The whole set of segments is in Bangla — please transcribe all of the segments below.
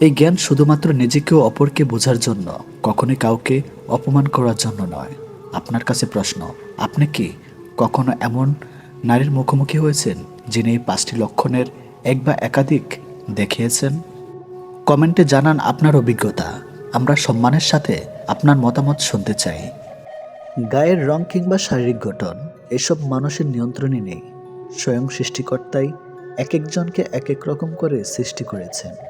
এই জ্ঞান শুধুমাত্র নিজেকে ও অপরকে বোঝার জন্য, কখনোই কাউকে অপমান করার জন্য নয়। আপনার কাছে প্রশ্ন, আপনি কি কখনো এমন নারীর মুখোমুখি হয়েছেন, যিনি এই পাঁচটি লক্ষণের এক বা একাধিক দেখিয়েছেন? কমেন্টে জানান আপনার অভিজ্ঞতা। আমরা সম্মানের সাথে আপনার মতামত শুনতে চাই। গায়ের রং কিংবা শারীরিক গঠন, এসব মানুষের নিয়ন্ত্রণে নেই। স্বয়ং সৃষ্টিকর্তাই এক একজনকে এক এক রকম করে সৃষ্টি করেছেন।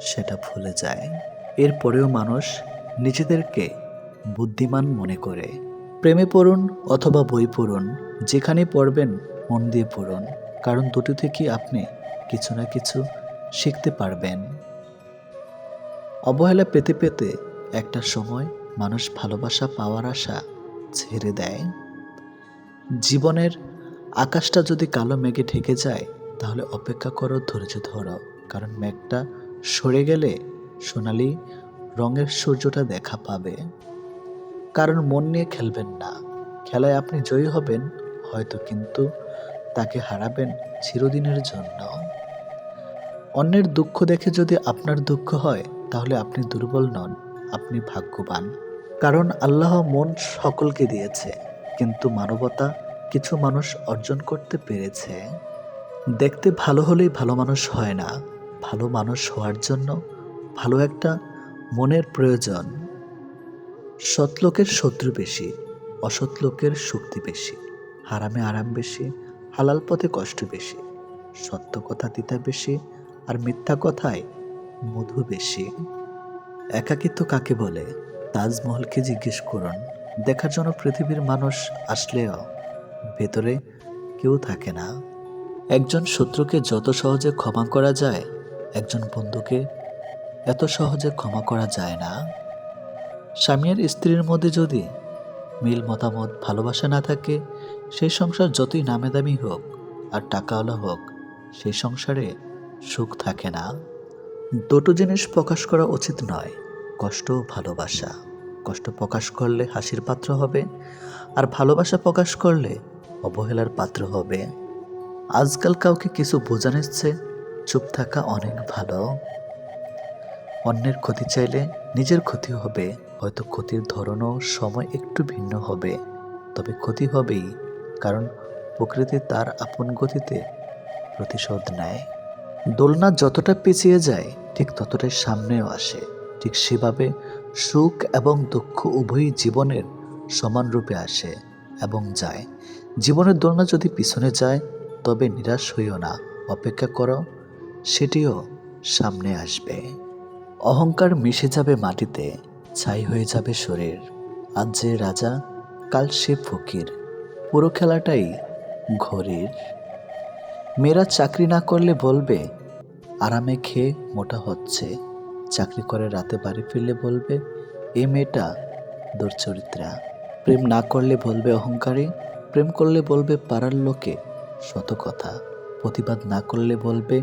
সেটা ভুলে যায়। এরপরেও মানুষ নিজেদেরকে বুদ্ধিমান মনে করে। প্রেমে পড়ুন অথবা বই পড়ুন, যেখানে পড়বেন মন দিয়ে পড়ুন, কারণ দুটো থেকেই আপনি কিছু না কিছু শিখতে পারবেন। অবহেলা পেতে পেতে একটা সময় মানুষ ভালোবাসা পাওয়ার আশা ছেড়ে দেয়। জীবনের আকাশটা যদি কালো মেঘে ঢেকে যায়, তাহলে অপেক্ষা করো ধৈর্য ধরো, কারণ মেঘটা সরে গেলে সোনালি রঙের সূর্যটা দেখা পাবে। কারণ মন নিয়ে খেলবেন না। খেলায় আপনি জয়ী হবেন, হয়তো কিন্তু তাকে হারাবেন চিরদিনের জন্য। অন্যের দুঃখ দেখে যদি আপনার দুঃখ হয়, তাহলে আপনি দুর্বল নন, আপনি ভাগ্যবান। কারণ আল্লাহ মন সকলকে দিয়েছে, কিন্তু মানবতা কিছু মানুষ অর্জন করতে পেরেছে। দেখতে ভালো হলেই ভালো মানুষ হয় না। ভালো মানুষ হওয়ার জন্য ভালো একটা মনের প্রয়োজন। সৎ লোকের শত্রু বেশি অসৎ লোকের শক্তি বেশি, হারামে আরাম বেশি, হালাল পথে কষ্ট বেশি, সত্য কথা তিতা বেশি আর মিথ্যা কথায় মধু বেশি। একাকিত্ব কাকে বলে? তাজমহলকে জিজ্ঞেস করুন। দেখার জন্য পৃথিবীর মানুষ আসলেও ভেতরে কেউ থাকে না। একজন শত্রুকে যত সহজে ক্ষমা করা যায় একজন বন্ধুকে এত সহজে ক্ষমা করা যায় না? স্বামী আর স্ত্রীর মধ্যে যদি মিল মতামত, ভালোবাসা না থাকে, সেই সংসার যতই নামে দামি হোক আর টাকাওয়ালা হোক, সেই সংসারে সুখ থাকে না। দুটো জিনিস প্রকাশ করা উচিত নয়, কষ্ট ভালোবাসা। কষ্ট প্রকাশ করলে হাসির পাত্র হবে আর ভালোবাসা প্রকাশ করলে অবহেলার পাত্র হবে। আজকাল কাউকে কিছু বোঝানোর চেয়ে চুপ থাকা অনেক ভালো। অন্যের ক্ষতি চাইলে নিজের ক্ষতি হবে, হয়তো ক্ষতির ধরনও সময় একটু ভিন্ন হবে। তবে ক্ষতি হবেই, কারণ প্রকৃতি তার আপন গতিতে প্রতিশোধ নেয়। দোলনা যতটা পিছিয়ে যায়, ঠিক ততটাই সামনেও আসে। ঠিক সেভাবে সুখ এবং দুঃখ উভয়ই জীবনের সমান রূপে আসে এবং যায়। জীবনের দোলনা যদি পিছনে যায়, তবে নিরাশ হইও না। অপেক্ষা করো। সেটিও সামনে আসবে। অহংকার মিশে যাবে মাটিতে, ছাই হয়ে যাবে শরীর। আজ যে রাজা, কাল সে ফকির। পুরো খেলাটাই ঘড়ির মেয়েরা চাকরি না করলে বলবে, আরামে খেয়ে মোটা হচ্ছে। চাকরি করে রাতে বাড়ি ফিরলে বলবে, এ মেয়েটা দুর্চরিত্রা। প্রেম না করলে বলবে অহংকারী, প্রেম করলে বলবে পাড়ার লোকে শত কথা প্রতিবাদ না করলে বলবে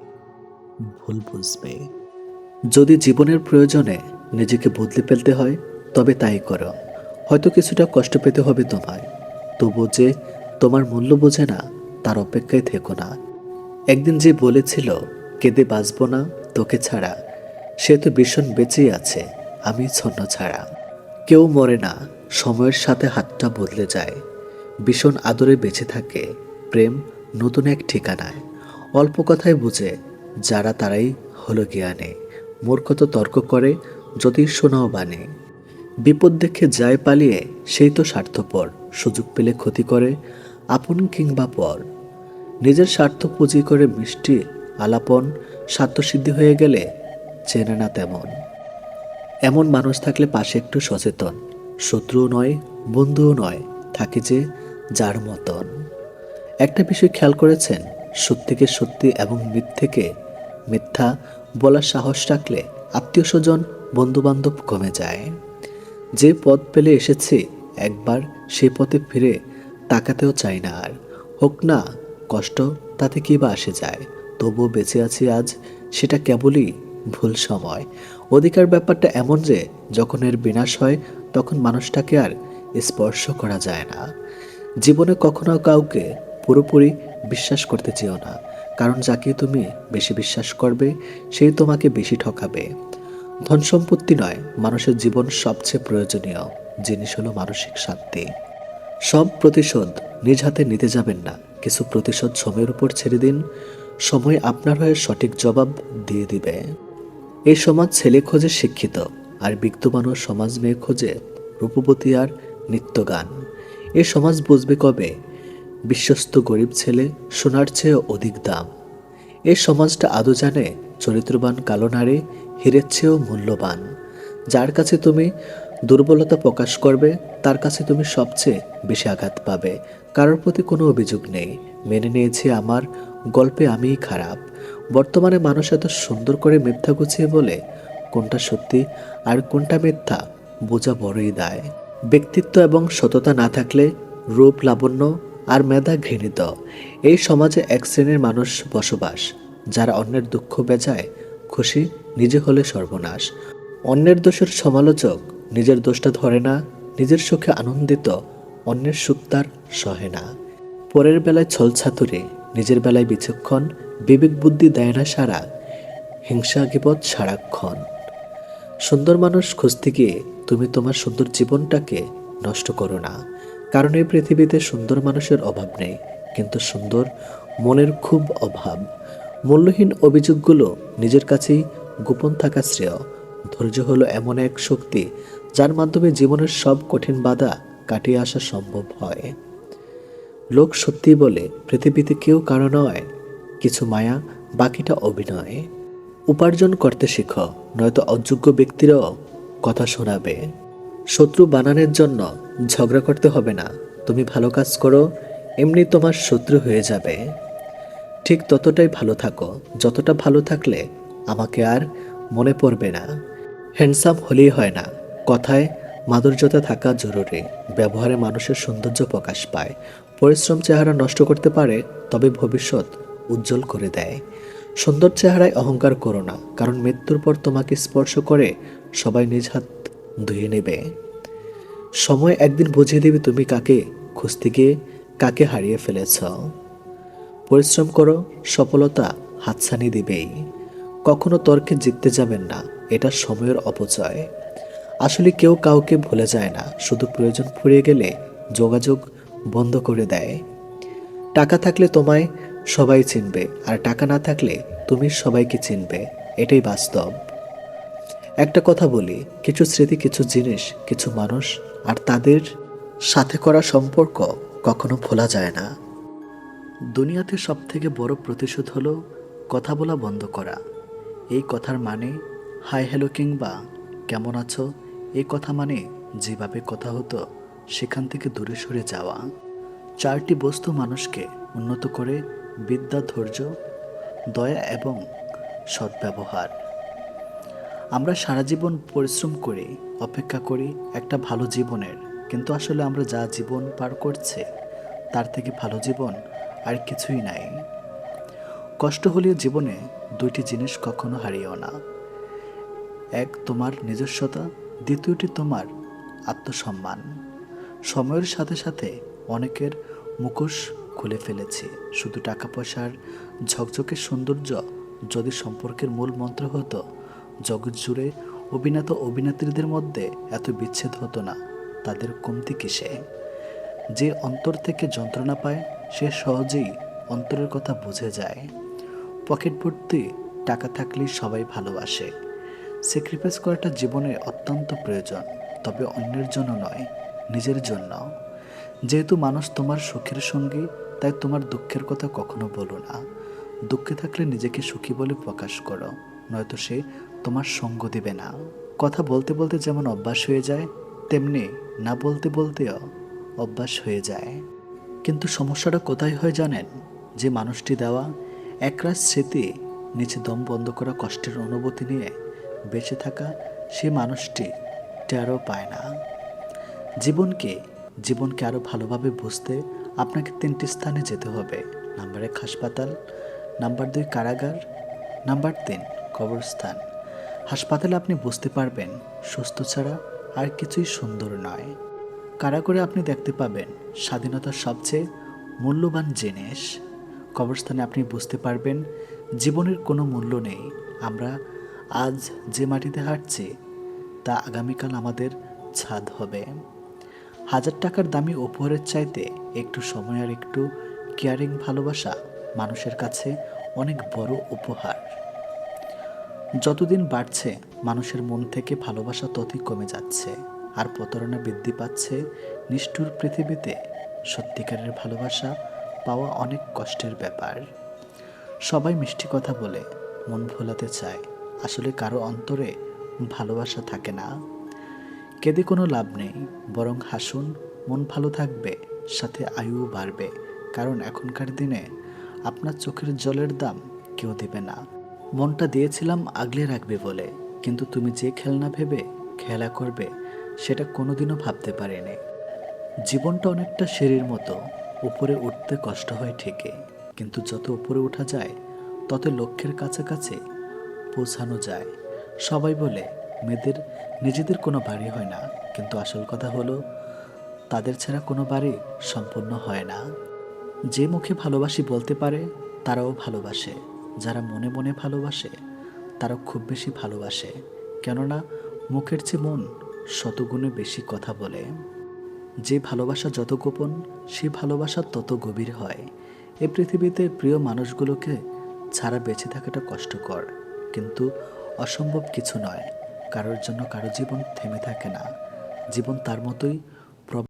ভুল বুঝবে। যদি জীবনের প্রয়োজনে নিজেকে বদলে ফেলতে হয়, তবে তাই করো। হয়তো কিছুটা কষ্ট পেতে হবে তোমায়। তবু যে তোমার মূল্য বোঝে না, তার অপেক্ষায় থেকো না। একদিন যে বলেছিল, কেঁদে বাঁচবো না তোকে ছাড়া সে তো ভীষণ বেঁচেই আছে, আমি ছন্ন ছাড়া। কেউ মরে না, সময়ের সাথে হাতটা বদলে যায়। ভীষণ আদরে বেঁচে থাকে। প্রেম নতুন এক ঠিকানায়। অল্প কথায় বুঝে যারা তারাই হলো জ্ঞানে। মূর্খত তর্ক করে, যদি শোনাও বানে। বিপদ দেখে যায় পালিয়ে, সেই তো স্বার্থপর। সুযোগ পেলে ক্ষতি করে, আপন কিংবা পর। নিজের স্বার্থ পুঁজি করে মিষ্টি, আলাপন, স্বার্থসিদ্ধি হয়ে গেলে চেনে না তেমন। এমন মানুষ থাকলে পাশে একটু সচেতন। শত্রুও নয়, বন্ধুও নয়, থাকে যে যার মতন। একটা বিষয় খেয়াল করেছেন? সত্যিকে সত্যি এবং মিথ্যেকে মিথ্যা বলার সাহস রাখলে আত্মীয় স্বজন, বন্ধুবান্ধব কমে যায়। যে পথ পেলে এসেছি, একবার সেই পথে ফিরে তাকাতেও চাই না আর। হোক না, কষ্ট তাতে কি বা আসে যায়, তবুও বেঁচে আছি আজ, সেটা কেবলই ভুল সময়। অধিকার ব্যাপারটা এমন যে, যখন এর বিনাশ হয়, তখন মানুষটাকে আর স্পর্শ করা যায় না। জীবনে কখনো কাউকে পুরোপুরি বিশ্বাস করতে চেও না, কারণ যাকে তুমি বেশি বিশ্বাস করবে সেই তোমাকে বেশি ঠকাবে। ধন সম্পত্তি নয়, মানুষের জীবন সবচেয়ে প্রয়োজনীয়। জিনিস হলো মানসিক শান্তি। সব প্রতিশোধ নিজ হাতে নিতে যাবেন না। কিছু প্রতিশোধ সময়ের উপর ছেড়ে দিন। সময় আপনার হয়ে সঠিক জবাব দিয়ে দিবে। এই সমাজ ছেলে খোঁজে শিক্ষিত, আর বিদ্যমান সমাজ মেয়ে খোঁজে রূপবতী আর নিত্যগান। এ সমাজ বুঝবে কবে বিশ্বস্ত গরিব ছেলে সোনার চেয়ে অধিক দাম। এ সমাজটা আদৌ জানে চরিত্রবান কালো নারী হীরের চেয়েও মূল্যবান। যার কাছে তুমি দুর্বলতা প্রকাশ করবে, তার কাছে তুমি সবচেয়ে বেশি আঘাত পাবে। কারোর প্রতি কোনো অভিযোগ নেই। মেনে নিয়েছি আমার গল্পে আমিই খারাপ। বর্তমানে মানুষ এত সুন্দর করে মিথ্যা গুছিয়ে বলে, কোনটা সত্যি আর কোনটা মিথ্যা বোঝা বড়ই দায়। ব্যক্তিত্ব এবং সততা না থাকলে রূপ লাবণ্য আর মেধা ঘৃণিত। এই সমাজে এক শ্রেণির মানুষ বসবাস, যারা অন্যের দুঃখ বেজায় খুশি নিজে হলে সর্বনাশ। অন্যের দোষের সমালোচক নিজের দোষটা ধরে না, নিজের সুখে আনন্দিত অন্যের সুখ তার সহে না। পরের বেলায় ছলছাতুরে, নিজের বেলায় বিচক্ষণ, বিবেক বুদ্ধি দেয় না সারা, হিংসা গিবত সারাক্ষণ সুন্দর মানুষ খুঁজতে গিয়ে তুমি তোমার সুন্দর জীবনটাকে নষ্ট করো না। কারণ এই পৃথিবীতে সুন্দর মানুষের অভাব নেই, কিন্তু সুন্দর মনের খুব অভাব। মূল্যহীন অভিযোগগুলো নিজের কাছেই গোপন থাকা শ্রেয়। ধৈর্য হলো এমন এক শক্তি যার মাধ্যমে জীবনের সব কঠিন বাধা কাটিয়ে আসা সম্ভব হয়। লোক সত্যি বলে, পৃথিবীতে কেউ কারও নয়, কিছু মায়া, বাকিটা অভিনয়। উপার্জন করতে শিখো, নয়তো অযোগ্য ব্যক্তিরাও কথা শোনাবে। শত্রু বানানোর জন্য ঝগড়া করতে হবে না। তুমি ভালো কাজ করো, এমনি তোমার শত্রু হয়ে যাবে। ঠিক ততটাই ভালো থাকো। যতটা ভালো থাকলে আমাকে আর মনে পড়বে না। হ্যান্ডসাম হলেই হয় না। কথায় মাধুর্যতা থাকা জরুরি। ব্যবহারে মানুষের সৌন্দর্য প্রকাশ পায়। পরিশ্রম চেহারা নষ্ট করতে পারে, তবে ভবিষ্যৎ উজ্জ্বল করে দেয়। সুন্দর চেহারায় অহংকার করো না, কারণ মৃত্যুর পর তোমাকে স্পর্শ করে সবাই নিজ হাত ধুয়ে নেবে। সময় একদিন বুঝিয়ে দেবে তুমি কাকে খুঁজতে গিয়ে কাকে হারিয়ে ফেলেছ। পরিশ্রম করো, সফলতা হাতছানি দিবেই। কখনো তর্কে জিততে যাবেন না, এটা সময়ের অপচয়। আসলে কেউ কাউকে ভুলে যায় না, শুধু প্রয়োজন ফুরিয়ে গেলে যোগাযোগ বন্ধ করে দেয়। টাকা থাকলে তোমায় সবাই চিনবে, আর টাকা না থাকলে তুমি সবাইকে চিনবে, এটাই বাস্তব। একটা কথা বলি, কিছু স্মৃতি, কিছু জিনিস, কিছু মানুষ আর তাদের সাথে করা সম্পর্ক কখনো ভোলা যায় না। দুনিয়াতে সব থেকে বড় প্রতিশোধ হলো কথা বলা বন্ধ করা। এই কথার মানে হাই, হ্যালো কিংবা কেমন আছো? এই কথা মানে যেভাবে কথা হতো, সেখান থেকে দূরে সরে যাওয়া। চারটি বস্তু মানুষকে উন্নত করে, বিদ্যা, ধৈর্য, দয়া এবং সদ্ব্যবহার। আমরা সারা জীবন পরিশ্রম করি, অপেক্ষা করি একটা ভালো জীবনের। কিন্তু আসলে আমরা যা জীবন পার করছে, তার থেকে ভালো জীবন আর কিছুই নাই। কষ্ট হলেও জীবনে দুইটি জিনিস কখনো হারিও না। এক, তোমার নিজস্বতা। দ্বিতীয়টি, তোমার আত্মসম্মান। সময়ের সাথে সাথে অনেকের মুখোশ খুলে ফেলেছি। শুধু টাকা পয়সার ঝকঝকে সৌন্দর্য যদি সম্পর্কের মূল মন্ত্র হতো জগৎ জুড়ে অভিনেত অভিনেত্রীদের মধ্যে এত বিচ্ছেদ হতো না, তাদের কমতি কিসে? যে অন্তর থেকে যন্ত্রণা পায়, সে সহজেই অন্তরের কথা বুঝে যায়। পকেট ভর্তি টাকা থাকলেই সবাই ভালোবাসে। স্যাক্রিফাইস করাটা জীবনে অত্যন্ত প্রয়োজন, তবে অন্যের জন্য নয়, নিজের জন্য। যেহেতু মানুষ তোমার সুখের সঙ্গী, তাই তোমার দুঃখের কথা কখনো বলো না। দুঃখে থাকলে নিজেকে সুখী বলে প্রকাশ করো, নয়তো সে তোমার সঙ্গ দেবে না। কথা বলতে বলতে যেমন অভ্যাস হয়ে যায়, তেমনি না বলতে বলতেও অভ্যাস হয়ে যায়। কিন্তু সমস্যাটা কোথায় হয় জানেন? যে মানুষটি দেওয়া একরাশ স্মৃতি নিচে দম বন্ধ করা কষ্টের অনুভূতি নিয়ে বেঁচে থাকা সে মানুষটি টেরও পায় না। জীবনকে জীবনকে আরও ভালোভাবে বুঝতে আপনাকে তিনটি স্থানে যেতে হবে। নাম্বার এক, হাসপাতাল। নাম্বার দুই, কারাগার। নাম্বার তিন, কবরস্থান। হাসপাতালে আপনি বুঝতে পারবেন, সুস্থ ছাড়া আর কিছুই সুন্দর নয়। কারা করে আপনি দেখতে পাবেন স্বাধীনতার সবচেয়ে মূল্যবান জিনিস? কবরস্থানে আপনি বুঝতে পারবেন, জীবনের কোনো মূল্য নেই। আমরা আজ যে মাটিতে হাঁটছি, তা আগামীকাল আমাদের ছাদ হবে। হাজার টাকার দামি উপহারের চাইতে একটু সময় আর একটু কেয়ারিং ভালোবাসা মানুষের কাছে অনেক বড় উপহার। যতদিন বাড়ছে, মানুষের মন থেকে ভালোবাসা ততই কমে যাচ্ছে, আর প্রতারণা বৃদ্ধি পাচ্ছে। নিষ্ঠুর পৃথিবীতে সত্যিকারের ভালোবাসা পাওয়া অনেক কষ্টের ব্যাপার। সবাই মিষ্টি কথা বলে, মন ভোলাতে চায়। আসলে কারও অন্তরে ভালোবাসা থাকে না। কেঁদে কোনো লাভ নেই, বরং হাসুন, মন ভালো থাকবে, সাথে আয়ুও বাড়বে। কারণ এখনকার দিনে আপনার চোখের জলের দাম কেউ দেবে না। মনটা দিয়েছিলাম আগলে রাখবে বলে। কিন্তু তুমি যে খেলনা ভেবে খেলা করবে, সেটা কোনোদিনও ভাবতে পারিনি। জীবনটা অনেকটা সিঁড়ির মতো, উপরে উঠতে কষ্ট হয় ঠিকই। কিন্তু যত উপরে ওঠা যায়, তত লক্ষ্যের কাছাকাছি পৌঁছানো যায়। সবাই বলে, মেয়েদের, নিজেদের কোনো বাড়ি হয় না। কিন্তু আসল কথা হলো, তাদের ছাড়া কোনো বাড়ি সম্পূর্ণ হয় না। যে মুখে ভালোবাসি বলতে পারে, তারাও ভালোবাসে। যারা মনে মনে ভালোবাসে, তারা খুব বেশি ভালোবাসে। কেননা, মুখের চেয়ে মন শতগুণে বেশি কথা বলে। যে ভালোবাসা যত গোপন, সে ভালোবাসা তত গভীর হয়। এ পৃথিবীতে প্রিয় মানুষগুলোকে ছাড়া বেঁচে থাকাটা কষ্টকর। কিন্তু অসম্ভব কিছু নয়। কারোর জন্য কারও জীবন থেমে থাকে না। জীবন তার মতোই